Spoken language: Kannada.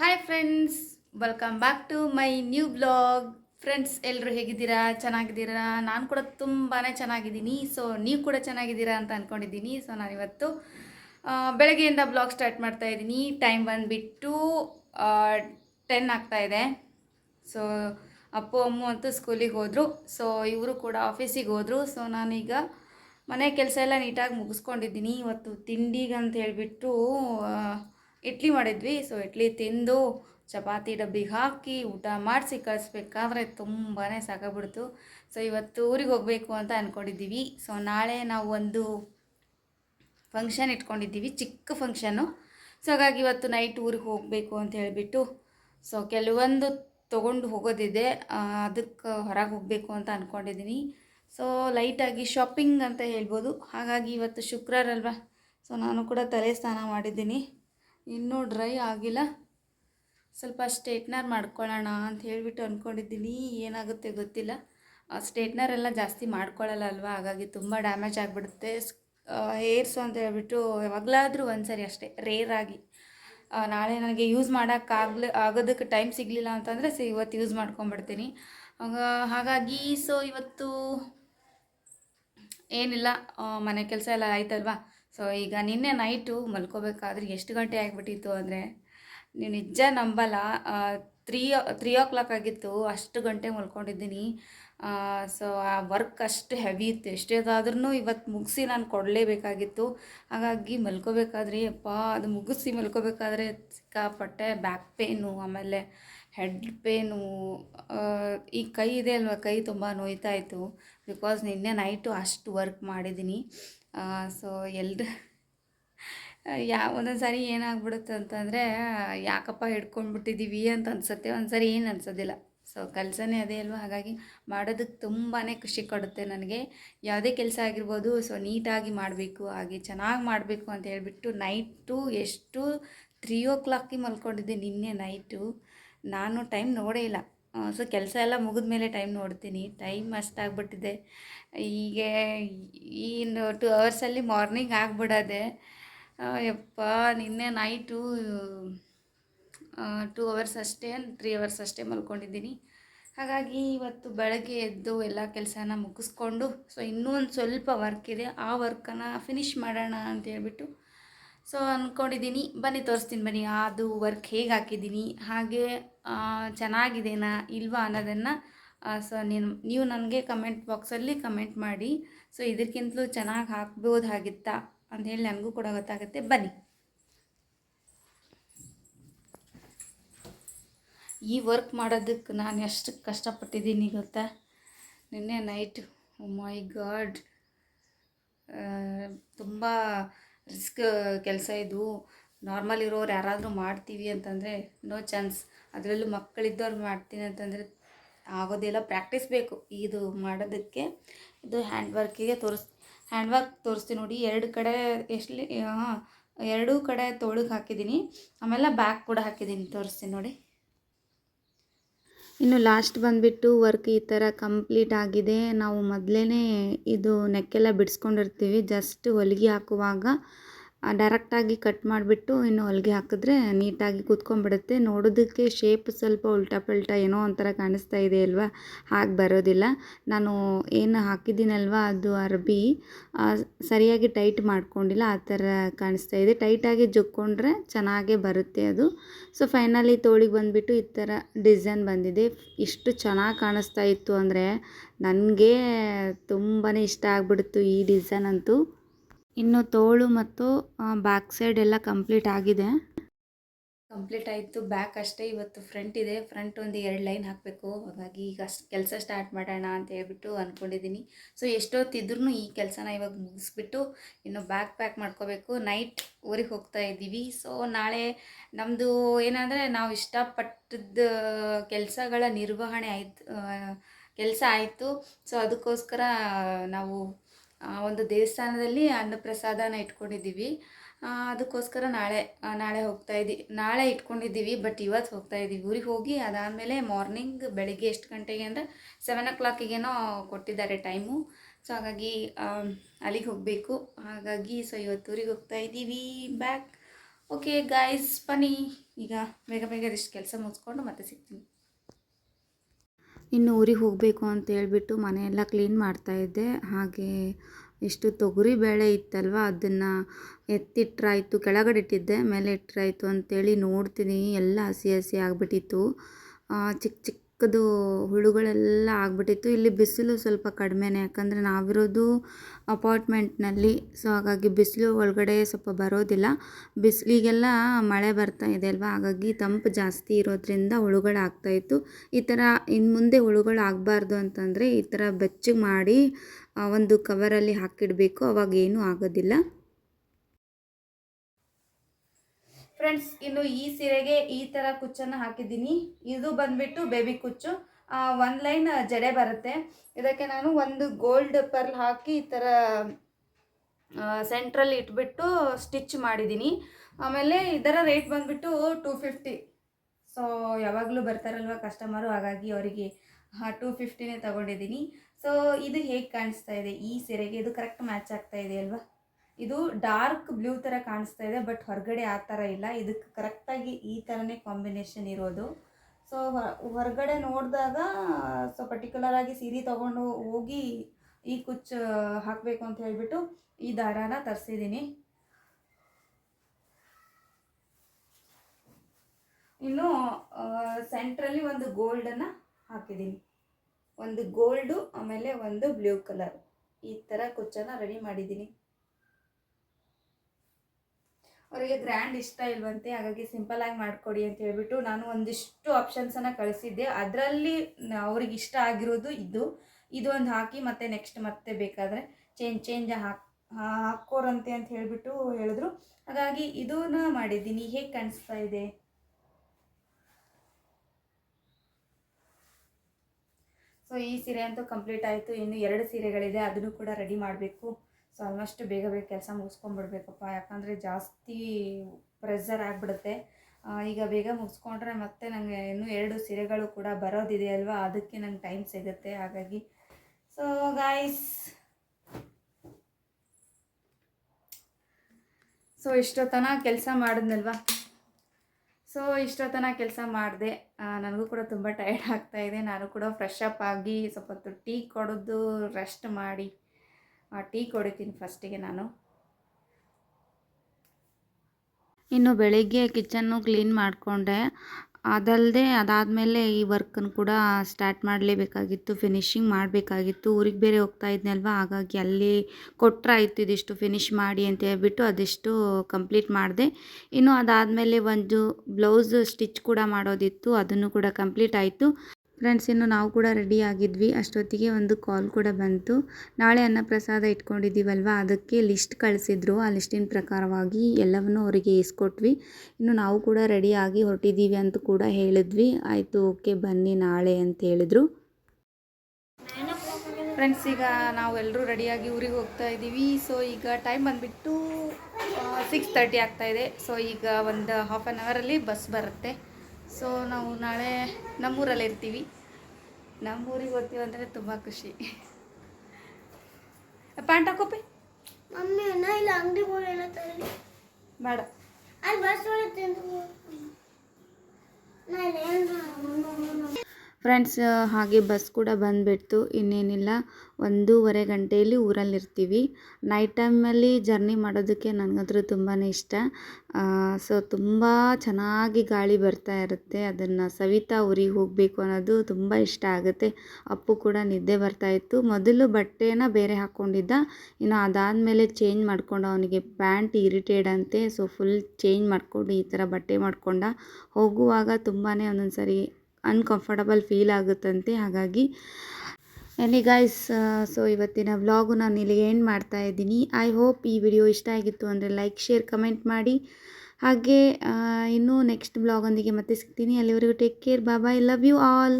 Hi friends welcome back to my new blog friends ಎಲ್ಲರೂ ಹೇಗಿದ್ದೀರಾ? ಚೆನ್ನಾಗಿದ್ದೀರಾ? ನಾನು ಕೂಡ ತುಂಬಾ ಚೆನ್ನಾಗಿದ್ದೀನಿ. ಸೊ ನೀವು ಕೂಡ ಚೆನ್ನಾಗಿದ್ದೀರಾ ಅಂತ ಅಂದ್ಕೊಂಡಿದ್ದೀನಿ ಸೊ ನಾನಿವತ್ತು ಬೆಳಗ್ಗೆಯಿಂದ ಬ್ಲಾಗ್ ಸ್ಟಾರ್ಟ್ ಮಾಡ್ತಾ ಇದ್ದೀನಿ. ಟೈಮ್ ಬಂದುಬಿಟ್ಟು ಟೆನ್ ಆಗ್ತಾ ಇದೆ. ಸೊ ಅಪ್ಪು, ಅಮ್ಮು ಅಂತೂ ಸ್ಕೂಲಿಗೆ ಹೋದರು. ಸೊ ಇವರು ಕೂಡ ಆಫೀಸಿಗೆ ಹೋದರು. ಸೊ ನಾನೀಗ ಮನೆ ಕೆಲಸ ಎಲ್ಲ ನೀಟಾಗಿ ಮುಗಿಸ್ಕೊಂಡಿದ್ದೀನಿ. ಇವತ್ತು ತಿಂಡಿಗೆ ಹೇಳಿಬಿಟ್ಟು ಇಡ್ಲಿ ಮಾಡಿದ್ವಿ. ಸೊ ಇಡ್ಲಿ ತಿಂದು ಚಪಾತಿ ಡಬ್ಬಿಗೆ ಹಾಕಿ ಊಟ ಮಾಡಿಸಿ ಕಳಿಸ್ಬೇಕಾದ್ರೆ ತುಂಬಾ ಸಾಕಾಗ್ಬಿಡ್ತು. ಸೊ ಇವತ್ತು ಊರಿಗೆ ಹೋಗಬೇಕು ಅಂತ ಅಂದ್ಕೊಂಡಿದ್ದೀವಿ ಸೊ ನಾಳೆ ನಾವು ಒಂದು ಫಂಕ್ಷನ್ ಇಟ್ಕೊಂಡಿದ್ದೀವಿ, ಚಿಕ್ಕ ಫಂಕ್ಷನು ಸೊ ಹಾಗಾಗಿ ಇವತ್ತು ನೈಟ್ ಊರಿಗೆ ಹೋಗಬೇಕು ಅಂತ ಹೇಳಿಬಿಟ್ಟು ಸೊ ಕೆಲವೊಂದು ತೊಗೊಂಡು ಹೋಗೋದಿದೆ. ಅದಕ್ಕೆ ಹೊರಗೆ ಹೋಗಬೇಕು ಅಂತ ಅಂದ್ಕೊಂಡಿದ್ದೀನಿ ಸೊ ಲೈಟಾಗಿ ಶಾಪಿಂಗ್ ಅಂತ ಹೇಳ್ಬೋದು. ಹಾಗಾಗಿ ಇವತ್ತು ಶುಕ್ರವಾರ ಅಲ್ವಾ? ಸೊ ನಾನು ಕೂಡ ತಲೆ ಸ್ನಾನ ಮಾಡಿದ್ದೀನಿ. ಇನ್ನೂ ಡ್ರೈ ಆಗಿಲ್ಲ. ಸ್ವಲ್ಪ ಸ್ಟೇಟ್ನರ್ ಮಾಡ್ಕೊಳ್ಳೋಣ ಅಂತ ಹೇಳಿಬಿಟ್ಟು ಅಂದ್ಕೊಂಡಿದ್ದೀನಿ ಏನಾಗುತ್ತೆ ಗೊತ್ತಿಲ್ಲ. ಸ್ಟೇಟ್ನರ್ ಎಲ್ಲ ಜಾಸ್ತಿ ಮಾಡ್ಕೊಳ್ಳಲ್ಲ ಅಲ್ವಾ? ಹಾಗಾಗಿ ತುಂಬ ಡ್ಯಾಮೇಜ್ ಆಗಿಬಿಡುತ್ತೆ. ಹೇರ್ಸು ಅಂತ ಹೇಳ್ಬಿಟ್ಟು ಯಾವಾಗಲಾದರೂ ಒಂದ್ಸರಿ ಅಷ್ಟೇ, ರೇರ್ ಆಗಿ. ನಾಳೆ ನನಗೆ ಯೂಸ್ ಮಾಡೋಕ್ಕಾಗ್ಲಿ ಆಗೋದಕ್ಕೆ ಟೈಮ್ ಸಿಗಲಿಲ್ಲ ಅಂತಂದರೆ ಸಿ, ಇವತ್ತು ಯೂಸ್ ಮಾಡ್ಕೊಂಬಿಡ್ತೀನಿ ಹಾಗಾಗಿ ಸೊ ಇವತ್ತು ಏನಿಲ್ಲ. ಮನೆ ಕೆಲಸ ಎಲ್ಲ ಆಯ್ತಲ್ವಾ? ಸೊ ಈಗ ನಿನ್ನೆ ನೈಟು ಮಲ್ಕೋಬೇಕಾದ್ರೆ ಎಷ್ಟು ಗಂಟೆ ಆಗಿಬಿಟ್ಟಿತ್ತು ಅಂದರೆ ನೀವು ನಿಜ ನಂಬಲ್ಲ ತ್ರೀ ತ್ರೀ ಓ ಕ್ಲಾಕ್ ಆಗಿತ್ತು, ಅಷ್ಟು ಗಂಟೆ ಮಲ್ಕೊಂಡಿದ್ದೀನಿ. ಸೊ ಆ ವರ್ಕ್ ಅಷ್ಟು ಹೆವಿ ಇತ್ತು. ಎಷ್ಟೇದಾದ್ರೂ ಇವತ್ತು ಮುಗಿಸಿ ನಾನು ಕೊಡಲೇಬೇಕಾಗಿತ್ತು. ಹಾಗಾಗಿ ಮಲ್ಕೋಬೇಕಾದ್ರೆ ಅಪ್ಪ ಅದು ಮುಗಿಸಿ ಮಲ್ಕೋಬೇಕಾದ್ರೆ ಸಿಕ್ಕಾಪಟ್ಟೆ ಬ್ಯಾಕ್ ಪೇನು ಆಮೇಲೆ ಹೆಡ್ ಪೇನು ಈ ಕೈ ಇದೆ ಅಲ್ವಾ, ಕೈ ತುಂಬ ನೋಯ್ತಾ ಇತ್ತು. ಬಿಕಾಸ್ ನಿನ್ನೆ ನೈಟು ಅಷ್ಟು ವರ್ಕ್ ಮಾಡಿದ್ದೀನಿ. ಸೊ ಎಲ್ರು ಯಾವ ಒಂದೊಂದು ಸಾರಿ ಏನಾಗ್ಬಿಡುತ್ತೆ ಅಂತಂದರೆ ಯಾಕಪ್ಪ ಹಿಡ್ಕೊಂಡ್ಬಿಟ್ಟಿದ್ದೀವಿ ಅಂತ ಅನ್ಸುತ್ತೆ. ಒಂದು ಸಾರಿ ಏನು ಅನಿಸೋದಿಲ್ಲ. ಸೊ ಕೆಲಸನೇ ಅದೇ ಅಲ್ವಾ? ಹಾಗಾಗಿ ಮಾಡೋದಕ್ಕೆ ತುಂಬಾ ಖುಷಿ ಕೊಡುತ್ತೆ ನನಗೆ. ಯಾವುದೇ ಕೆಲಸ ಆಗಿರ್ಬೋದು ಸೊ ನೀಟಾಗಿ ಮಾಡಬೇಕು, ಹಾಗೆ ಚೆನ್ನಾಗಿ ಮಾಡಬೇಕು ಅಂತ ಹೇಳಿಬಿಟ್ಟು ನೈಟು ಎಷ್ಟು ತ್ರೀ ಓ ಕ್ಲಾಕಿಗೆ ಮಲ್ಕೊಂಡಿದ್ದೆ ನಿನ್ನೆ ನೈಟು. ನಾನು ಟೈಮ್ ನೋಡೇ ಇಲ್ಲ. ಸೊ ಕೆಲಸ ಎಲ್ಲ ಮುಗಿದ ಮೇಲೆ ಟೈಮ್ ನೋಡ್ತೀನಿ ಟೈಮ್ ಅಷ್ಟಾಗ್ಬಿಟ್ಟಿದೆ ಈಗ ಇನ್ನು ಟು ಅವರ್ಸಲ್ಲಿ ಮಾರ್ನಿಂಗ್ ಆಗಿಬಿಡೋದೆ. ಯಪ್ಪ, ನಿನ್ನೆ ನೈಟು ಟೂ ಅವರ್ಸ್ ಅಷ್ಟೇ ತ್ರೀ ಅವರ್ಸ್ ಅಷ್ಟೇ ಮಲ್ಕೊಂಡಿದ್ದೀನಿ. ಹಾಗಾಗಿ ಇವತ್ತು ಬೆಳಗ್ಗೆ ಎದ್ದು ಎಲ್ಲ ಕೆಲಸನ ಮುಗಿಸ್ಕೊಂಡು ಸೊ ಇನ್ನೂ ಒಂದು ಸ್ವಲ್ಪ ವರ್ಕ್ ಇದೆ. ಆ ವರ್ಕನ್ನು ಫಿನಿಷ್ ಮಾಡೋಣ ಅಂತ ಹೇಳ್ಬಿಟ್ಟು ಸೊ ಅಂದ್ಕೊಂಡಿದ್ದೀನಿ ಬನ್ನಿ, ತೋರಿಸ್ತೀನಿ ಬನ್ನಿ. ಅದು ವರ್ಕ್ ಹೇಗೆ ಹಾಕಿದ್ದೀನಿ ಹಾಗೆ ಚೆನ್ನಾಗಿದೆನಾ ಇಲ್ವಾ ಅನ್ನೋದನ್ನು ಸೊ ನೀನು, ನೀವು ನನಗೆ ಕಮೆಂಟ್ ಬಾಕ್ಸಲ್ಲಿ ಕಮೆಂಟ್ ಮಾಡಿ. ಸೊ ಇದಕ್ಕಿಂತಲೂ ಚೆನ್ನಾಗಿ ಹಾಕ್ಬೋದಾಗಿತ್ತಾ ಅಂತ ಹೇಳಿ ನನಗೂ ಕೂಡ ಗೊತ್ತಾಗುತ್ತೆ. ಬನ್ನಿ. ಈ ವರ್ಕ್ ಮಾಡೋದಕ್ಕೆ ನಾನು ಎಷ್ಟು ಕಷ್ಟಪಟ್ಟಿದ್ದೀನಿ ಗೊತ್ತಾ? ನಿನ್ನೆ ನೈಟ್ ಮೈ ಗಾಡ್ ತುಂಬ ರಿಸ್ಕ್ ಕೆಲಸ ಇದು. ನಾರ್ಮಲ್ ಇರೋರು ಯಾರಾದರೂ ಮಾಡ್ತೀವಿ ಅಂತಂದರೆ ನೋ ಚಾನ್ಸ್. ಅದರಲ್ಲೂ ಮಕ್ಕಳಿದ್ದವ್ರು ಮಾಡ್ತೀನಿ ಅಂತಂದರೆ ಆಗೋದಿಲ್ಲ. ಪ್ರಾಕ್ಟೀಸ್ ಬೇಕು. ಇದು ಮಾಡೋದಕ್ಕೆ ಇದು ಹ್ಯಾಂಡ್ ವರ್ಕಿಗೆ ತೋರಿಸ್ ಹ್ಯಾಂಡ್ ವರ್ಕ್ ತೋರಿಸ್ತೀನಿ ನೋಡಿ. ಎರಡು ಕಡೆ ಎಷ್ಟು ಹಾಂ, ಎರಡೂ ಕಡೆ ತೋಳಿಗೆ ಹಾಕಿದ್ದೀನಿ. ಆಮೇಲೆ ಬ್ಯಾಕ್ ಕೂಡ ಹಾಕಿದ್ದೀನಿ. ತೋರಿಸ್ತೀನಿ ನೋಡಿ. ಇನ್ನು ಲಾಸ್ಟ್ ಬಂದುಬಿಟ್ಟು ವರ್ಕ್ ಈ ಥರ ಕಂಪ್ಲೀಟ್ ಆಗಿದೆ. ನಾವು ಮೊದಲೇ ಇದು ನೆಕ್ಕೆಲ್ಲ ಬಿಡಿಸ್ಕೊಂಡಿರ್ತೀವಿ. ಜಸ್ಟ್ ಹೊಲಿಗೆ ಹಾಕುವಾಗ ಡೈರೆಕ್ಟಾಗಿ ಕಟ್ ಮಾಡಿಬಿಟ್ಟು ಇನ್ನು ಹೊಲಿಗೆ ಹಾಕಿದ್ರೆ ನೀಟಾಗಿ ಕೂತ್ಕೊಂಡ್ಬಿಡುತ್ತೆ. ನೋಡೋದಕ್ಕೆ ಶೇಪ್ ಸ್ವಲ್ಪ ಉಲ್ಟಾ ಪಲ್ಟಾ ಏನೋ ಒಂಥರ ಕಾಣಿಸ್ತಾ ಇದೆ ಅಲ್ವಾ? ಹಾಗೆ ಬರೋದಿಲ್ಲ. ನಾನು ಏನು ಹಾಕಿದ್ದೀನಲ್ವ? ಅದು ಅರ್ಬಿ. ಸರಿಯಾಗಿ ಟೈಟ್ ಮಾಡ್ಕೊಂಡಿಲ್ಲ. ಆ ಥರ ಕಾಣಿಸ್ತಾ ಇದೆ. ಟೈಟಾಗಿ ಜೊಕ್ಕೊಂಡ್ರೆ ಚೆನ್ನಾಗೇ ಬರುತ್ತೆ ಅದು. ಸೊ ಫೈನಲಿ ತೋಳಿಗೆ ಬಂದುಬಿಟ್ಟು ಈ ಥರ ಡಿಸೈನ್ ಬಂದಿದೆ. ಇಷ್ಟು ಚೆನ್ನಾಗಿ ಕಾಣಿಸ್ತಾ ಇತ್ತು ಅಂದರೆ ನನಗೆ ತುಂಬಾ ಇಷ್ಟ ಆಗಿಬಿಡ್ತು ಈ ಡಿಸೈನ್ ಅಂತೂ. ಇನ್ನು ತೋಳು ಮತ್ತು ಬ್ಯಾಕ್ ಸೈಡ್ ಎಲ್ಲ ಕಂಪ್ಲೀಟ್ ಆಗಿದೆ. ಕಂಪ್ಲೀಟ್ ಆಯಿತು. ಬ್ಯಾಕ್ ಅಷ್ಟೇ ಇವತ್ತು ಫ್ರಂಟ್ ಇದೆ. ಫ್ರಂಟ್ ಒಂದು ಎರಡು ಲೈನ್ ಹಾಕಬೇಕು. ಹಾಗಾಗಿ ಈಗ ಕೆಲಸ ಸ್ಟಾರ್ಟ್ ಮಾಡೋಣ ಅಂತ ಹೇಳ್ಬಿಟ್ಟು ಅಂದ್ಕೊಂಡಿದ್ದೀನಿ ಸೊ ಎಷ್ಟೊತ್ತಿದ್ರೂ ಈ ಕೆಲಸನ ಇವಾಗ ಮುಗಿಸ್ಬಿಟ್ಟು ಇನ್ನು ಬ್ಯಾಕ್ ಪ್ಯಾಕ್ ಮಾಡ್ಕೋಬೇಕು. ನೈಟ್ ಊರಿಗೆ ಹೋಗ್ತಾ ಇದ್ದೀವಿ. ಸೊ ನಾಳೆ ನಮ್ಮದು ಏನಂದರೆ ನಾವು ಇಷ್ಟಪಟ್ಟದ್ದು ಕೆಲಸಗಳ ನಿರ್ವಹಣೆ ಆಯ್ತು ಕೆಲಸ ಆಯಿತು. ಸೊ ಅದಕ್ಕೋಸ್ಕರ ನಾವು ಒಂದು ದೇವಸ್ಥಾನದಲ್ಲಿ ಅನ್ನಪ್ರಸಾದನ ಇಟ್ಕೊಂಡಿದ್ದೀವಿ. ಅದಕ್ಕೋಸ್ಕರ ನಾಳೆ ನಾಳೆ ಹೋಗ್ತಾ ಇದ್ದೀವಿ ನಾಳೆ ಇಟ್ಕೊಂಡಿದ್ದೀವಿ, ಬಟ್ ಇವತ್ತು ಹೋಗ್ತಾ ಇದ್ದೀವಿ. ಊರಿಗೆ ಹೋಗಿ ಅದಾದಮೇಲೆ ಮಾರ್ನಿಂಗ್ ಬೆಳಿಗ್ಗೆ ಎಷ್ಟು ಗಂಟೆಗೆ ಅಂದರೆ ಸೆವೆನ್ ಓ ಕ್ಲಾಕಿಗೇನೋ ಕೊಟ್ಟಿದ್ದಾರೆ ಟೈಮು ಸೊ ಹಾಗಾಗಿ ಅಲ್ಲಿಗೆ ಹೋಗಬೇಕು. ಹಾಗಾಗಿ ಸೊ ಇವತ್ತು ಊರಿಗೆ ಹೋಗ್ತಾ ಇದ್ದೀವಿ. ಬ್ಯಾಕ್ ಓಕೆ ಗಾಯ್ಸ್ ಬನ್ನಿ. ಈಗ ಬೇಗ ಬೇಗ ಇದಿಷ್ಟು ಕೆಲಸ ಮುಗಿಸ್ಕೊಂಡು ಮತ್ತೆ ಸಿಗ್ತೀನಿ. ಇನ್ನು ಊರಿಗೆ ಹೋಗಬೇಕು ಅಂತ ಹೇಳ್ಬಿಟ್ಟು ಮನೆಯೆಲ್ಲ ಕ್ಲೀನ್ ಮಾಡ್ತಾಯಿದ್ದೆ ಹಾಗೆ ಇಷ್ಟು ತೊಗರಿ ಬೇಳೆ ಇತ್ತಲ್ವ, ಅದನ್ನು ಎತ್ತಿಟ್ರಾಯ್ತು, ಕೆಳಗಡೆ ಇಟ್ಟಿದ್ದೆ, ಮೇಲೆ ಇಟ್ಟರಾಯ್ತು ಅಂತೇಳಿ ನೋಡ್ತೀನಿ. ಎಲ್ಲ ಹಸಿ ಹಸಿ ಆಗಿಬಿಟ್ಟಿತ್ತು. ಚಿಕ್ಕ ಚಿಕ್ಕ ಚಿಕ್ಕದು ಹುಳುಗಳೆಲ್ಲ ಆಗಿಬಿಟ್ಟಿತ್ತು. ಇಲ್ಲಿ ಬಿಸಿಲು ಸ್ವಲ್ಪ ಕಡಿಮೆನೇ, ಯಾಕಂದರೆ ನಾವಿರೋದು ಅಪಾರ್ಟ್ಮೆಂಟ್ನಲ್ಲಿ. ಸೊ, ಹಾಗಾಗಿ ಬಿಸಿಲು ಒಳಗಡೆ ಸ್ವಲ್ಪ ಬರೋದಿಲ್ಲ. ಬಿಸಿಲಿಗೆಲ್ಲ ಮಳೆ ಬರ್ತಾ ಇದೆ ಅಲ್ವಾ? ಹಾಗಾಗಿ ತಂಪು ಜಾಸ್ತಿ ಇರೋದ್ರಿಂದ ಹುಳುಗಳು ಆಗ್ತಾಯಿತ್ತು ಈ ಥರ ಇನ್ನು ಮುಂದೆ ಹುಳುಗಳು ಆಗಬಾರ್ದು ಅಂತಂದರೆ ಈ ಥರ ಬೆಚ್ಚಗೆ ಮಾಡಿ ಒಂದು ಕವರಲ್ಲಿ ಹಾಕಿಡಬೇಕು. ಅವಾಗ ಏನೂ ಆಗೋದಿಲ್ಲ. ಫ್ರೆಂಡ್ಸ್ ಇನ್ನು ಈ ಸೀರೆಗೆ ಈ ಥರ ಕುಚ್ಚನ್ನು ಹಾಕಿದ್ದೀನಿ. ಇದು ಬಂದ್ಬಿಟ್ಟು ಬೇಬಿ ಕುಚ್ಚು. ಒನ್ ಲೈನ್ ಜಡೆ ಬರುತ್ತೆ. ಇದಕ್ಕೆ ನಾನು ಒಂದು ಗೋಲ್ಡ್ ಪರ್ಲ್ ಹಾಕಿ ಈ ಥರ ಸೆಂಟ್ರಲ್ಲಿ ಇಟ್ಬಿಟ್ಟು ಸ್ಟಿಚ್ ಮಾಡಿದ್ದೀನಿ. ಆಮೇಲೆ ಇದರ ರೇಟ್ ಬಂದ್ಬಿಟ್ಟು ಟೂ ಫಿಫ್ಟಿ ಸೊ ಯಾವಾಗಲೂ ಬರ್ತಾರಲ್ವ ಕಸ್ಟಮರು ಹಾಗಾಗಿ ಅವರಿಗೆ ಟೂ ಫಿಫ್ಟಿನೇ ತೊಗೊಂಡಿದ್ದೀನಿ. ಸೊ ಇದು ಹೇಗೆ ಕಾಣಿಸ್ತಾ ಇದೆ? ಈ ಸೀರೆಗೆ ಇದು ಕರೆಕ್ಟ್ ಮ್ಯಾಚ್ ಆಗ್ತಾ ಇದೆ ಅಲ್ವಾ? ಇದು ಡಾರ್ಕ್ ಬ್ಲೂ ಥರ ಕಾಣಿಸ್ತಾ ಇದೆ, ಬಟ್ ಹೊರಗಡೆ ಆ ಥರ ಇಲ್ಲ. ಇದಕ್ಕೆ ಕರೆಕ್ಟಾಗಿ ಈ ಥರನೇ ಕಾಂಬಿನೇಷನ್ ಇರೋದು. ಸೊ ಹೊರಗಡೆ ನೋಡಿದಾಗ ಸೊ ಪರ್ಟಿಕ್ಯುಲರ್ ಆಗಿ ಸೀರೆ ತೊಗೊಂಡು ಹೋಗಿ ಈ ಕುಚ್ಚು ಹಾಕಬೇಕು ಅಂತ ಹೇಳಿಬಿಟ್ಟು ಈ ದಾರಾನ ತರಿಸಿದ್ದೀನಿ ಇನ್ನು ಸೆಂಟ್ರಲ್ಲಿ ಒಂದು ಗೋಲ್ಡನ್ನು ಹಾಕಿದ್ದೀನಿ ಒಂದು ಗೋಲ್ಡು ಆಮೇಲೆ ಒಂದು ಬ್ಲೂ ಕಲರ್ ಈ ಥರ ಕುಚ್ಚನ್ನು ರೆಡಿ ಮಾಡಿದ್ದೀನಿ ಅವರಿಗೆ ಗ್ರ್ಯಾಂಡ್ ಇಷ್ಟ ಇಲ್ವಂತೆ, ಹಾಗಾಗಿ ಸಿಂಪಲ್ ಆಗಿ ಮಾಡಿಕೊಡಿ ಅಂತ ಹೇಳ್ಬಿಟ್ಟು ನಾನು ಒಂದಿಷ್ಟು ಆಪ್ಷನ್ಸನ್ನು ಕಳಿಸಿದ್ದೆ. ಅದರಲ್ಲಿ ಅವ್ರಿಗೆ ಇಷ್ಟ ಆಗಿರೋದು ಇದು. ಇದು ಒಂದು ಹಾಕಿ ಮತ್ತೆ ನೆಕ್ಸ್ಟ್ ಮತ್ತೆ ಬೇಕಾದರೆ ಚೇಂಜ್ ಚೇಂಜ್ ಹಾಕ್ ಹಾಕೋರಂತೆ ಅಂತ ಹೇಳಿಬಿಟ್ಟು ಹೇಳಿದ್ರು. ಹಾಗಾಗಿ ಇದನ್ನ ಮಾಡಿದ್ದೀನಿ ಹೇಗೆ ಕಾಣಿಸ್ತಾ ಇದೆ? ಸೊ ಈ ಸೀರೆ ಅಂತೂ ಕಂಪ್ಲೀಟ್ ಆಯಿತು. ಇನ್ನು ಎರಡು ಸೀರೆಗಳಿದೆ. ಅದನ್ನು ಕೂಡ ರೆಡಿ ಮಾಡಬೇಕು. ಸೊ ಆಲ್ಮೋಸ್ಟ್ ಬೇಗ ಬೇಗ ಕೆಲಸ ಮುಗಿಸ್ಕೊಂಡ್ಬಿಡ್ಬೇಕಪ್ಪ. ಯಾಕಂದರೆ ಜಾಸ್ತಿ ಪ್ರೆಷರ್ ಆಗಿಬಿಡುತ್ತೆ. ಈಗ ಬೇಗ ಮುಗಿಸ್ಕೊಂಡ್ರೆ ಮತ್ತೆ ನನಗೆ ಇನ್ನೂ ಎರಡು ಸೀರೆಗಳು ಕೂಡ ಬರೋದಿದೆ ಅಲ್ವಾ? ಅದಕ್ಕೆ ನಂಗೆ ಟೈಮ್ ಸಿಗುತ್ತೆ. ಹಾಗಾಗಿ ಸೊ ಗಾಯ್ಸ್ ಸೊ ಇಷ್ಟೊತ್ತನ ಕೆಲಸ ಮಾಡಿದ್ನಲ್ವಾ? ಸೊ ಇಷ್ಟೊತ್ತನ ಕೆಲಸ ಮಾಡಿದೆ. ನನಗೂ ಕೂಡ ತುಂಬ ಟಯರ್ಡ್ ಇದೆ. ನಾನು ಕೂಡ ಫ್ರೆಶ್ ಅಪ್ ಆಗಿ ಸ್ವಲ್ಪ ಟೀ ಕೊಡೋದು ರೆಸ್ಟ್ ಮಾಡಿ. ಟೀ ಕೊಡಿತೀನಿ ಫಸ್ಟಿಗೆ ನಾನು. ಇನ್ನು ಬೆಳಿಗ್ಗೆ ಕಿಚನ್ನು ಕ್ಲೀನ್ ಮಾಡಿಕೊಂಡೆ. ಅದಲ್ಲದೆ ಅದಾದಮೇಲೆ ಈ ವರ್ಕನ್ನು ಕೂಡ ಸ್ಟಾರ್ಟ್ ಮಾಡಲೇಬೇಕಾಗಿತ್ತು, ಫಿನಿಶಿಂಗ್ ಮಾಡಬೇಕಾಗಿತ್ತು. ಊರಿಗೆ ಬೇರೆ ಹೋಗ್ತಾ ಇದ್ನಲ್ವ ಹಾಗಾಗಿ ಅಲ್ಲಿ ಕೊಟ್ಟರೆ ಆಯಿತು ಇದಿಷ್ಟು ಫಿನಿಶ್ ಮಾಡಿ ಅಂತ ಹೇಳ್ಬಿಟ್ಟು ಅದಿಷ್ಟು ಕಂಪ್ಲೀಟ್ ಮಾಡಿದೆ. ಇನ್ನು ಅದಾದಮೇಲೆ ಒಂದು ಬ್ಲೌಸ್ ಸ್ಟಿಚ್ ಕೂಡ ಮಾಡೋದಿತ್ತು, ಅದನ್ನು ಕೂಡ ಕಂಪ್ಲೀಟ್ ಆಯಿತು. ಫ್ರೆಂಡ್ಸ್ ಇನ್ನು ನಾವು ಕೂಡ ರೆಡಿ ಆಗಿದ್ವಿ. ಅಷ್ಟೊತ್ತಿಗೆ ಒಂದು ಕಾಲ್ ಕೂಡ ಬಂತು. ನಾಳೆ ಅನ್ನಪ್ರಸಾದ ಇಟ್ಕೊಂಡಿದ್ದೀವಲ್ವ? ಅದಕ್ಕೆ ಲಿಸ್ಟ್ ಕಳಿಸಿದ್ರು. ಆ ಲಿಸ್ಟಿನ ಪ್ರಕಾರವಾಗಿ ಎಲ್ಲವನ್ನು ಅವರಿಗೆ ಇಸ್ಕೊಟ್ವಿ. ಇನ್ನು ನಾವು ಕೂಡ ರೆಡಿಯಾಗಿ ಹೊರಟಿದ್ದೀವಿ ಅಂತ ಕೂಡ ಹೇಳಿದ್ವಿ. ಆಯಿತು ಓಕೆ ಬನ್ನಿ ನಾಳೆ ಅಂತ ಹೇಳಿದ್ರು. ಫ್ರೆಂಡ್ಸ್ ಈಗ ನಾವು ಎಲ್ಲರೂ ರೆಡಿಯಾಗಿ ಊರಿಗೆ ಹೋಗ್ತಾ ಇದ್ದೀವಿ. ಸೊ ಈಗ ಟೈಮ್ ಬಂದುಬಿಟ್ಟು ಸಿಕ್ಸ್ ತರ್ಟಿ ಆಗ್ತಾಯಿದೆ ಸೊ ಈಗ ಒಂದು ಹಾಫ್ ಆನ್ ಅವರಲ್ಲಿ ಬಸ್ ಬರುತ್ತೆ. ಸೊ ನಾವು ನಾಳೆ ನಮ್ಮೂರಲ್ಲಿ ಇರ್ತೀವಿ. ನಮ್ಮೂರಿಗೆ ಹೋಗ್ತೀವಿ ಅಂದರೆ ತುಂಬ ಖುಷಿ. ಪ್ಯಾಂಟ್ ಹಾಕೋಪಿ ಮಮ್ಮಿ ಅಣ್ಣ ಇಲ್ಲ ಅಂಗಡಿ ತರಲಿ ಬೇಡ. ಅಲ್ಲಿ ಬಸ್ ಒಳಗೆ ತಿಂದು ಫ್ರೆಂಡ್ಸ್ ಹಾಗೆ ಬಸ್ ಕೂಡ ಬಂದುಬಿಡ್ತು. ಇನ್ನೇನಿಲ್ಲ, ಒಂದೂವರೆ ಗಂಟೆಯಲ್ಲಿ ಊರಲ್ಲಿರ್ತೀವಿ. ನೈಟ್ ಟೈಮಲ್ಲಿ ಜರ್ನಿ ಮಾಡೋದಕ್ಕೆ ನನಗಂತೂ ತುಂಬಾ ಇಷ್ಟ. ಸೊ ತುಂಬ ಚೆನ್ನಾಗಿ ಗಾಳಿ ಬರ್ತಾ ಇರುತ್ತೆ. ಅದನ್ನು ಸವಿತಾ ಊರಿಗೆ ಹೋಗಬೇಕು ಅನ್ನೋದು ತುಂಬ ಇಷ್ಟ ಆಗುತ್ತೆ. ಅಪ್ಪು ಕೂಡ ನಿದ್ದೆ ಬರ್ತಾಯಿತ್ತು ಮೊದಲು ಬಟ್ಟೆನ ಬೇರೆ ಹಾಕ್ಕೊಂಡಿದ್ದ. ಇನ್ನು ಅದಾದಮೇಲೆ ಚೇಂಜ್ ಮಾಡಿಕೊಂಡು ಅವನಿಗೆ ಪ್ಯಾಂಟ್ ಇರಿಟೇಡ್ ಅಂತೆ. ಸೊ ಫುಲ್ ಚೇಂಜ್ ಮಾಡಿಕೊಂಡು ಈ ಥರ ಬಟ್ಟೆ ಮಾಡಿಕೊಂಡ ಹೋಗುವಾಗ ತುಂಬಾ ಒಂದೊಂದು ಸರಿ ಅನ್ಕಂಫರ್ಟಬಲ್ ಫೀಲ್ ಆಗುತ್ತಂತೆ. ಹಾಗಾಗಿ ಎನಿ ಗೈಸ್ ಸೊ ಇವತ್ತಿನ ವ್ಲಾಗು ನಾನು ಇಲ್ಲಿಗೆ ಎಂಡ್ ಮಾಡ್ತಾ ಇದ್ದೀನಿ. ಐ ಹೋಪ್ ಈ ವಿಡಿಯೋ ಇಷ್ಟ ಆಗಿತ್ತು ಅಂದರೆ ಲೈಕ್ ಶೇರ್ ಕಮೆಂಟ್ ಮಾಡಿ. ಹಾಗೆ ಇನ್ನೂ ನೆಕ್ಸ್ಟ್ ಬ್ಲಾಗೊಂದಿಗೆ ಮತ್ತೆ ಸಿಗ್ತೀನಿ. ಅಲ್ಲಿವರೆಗೂ take care bye love you all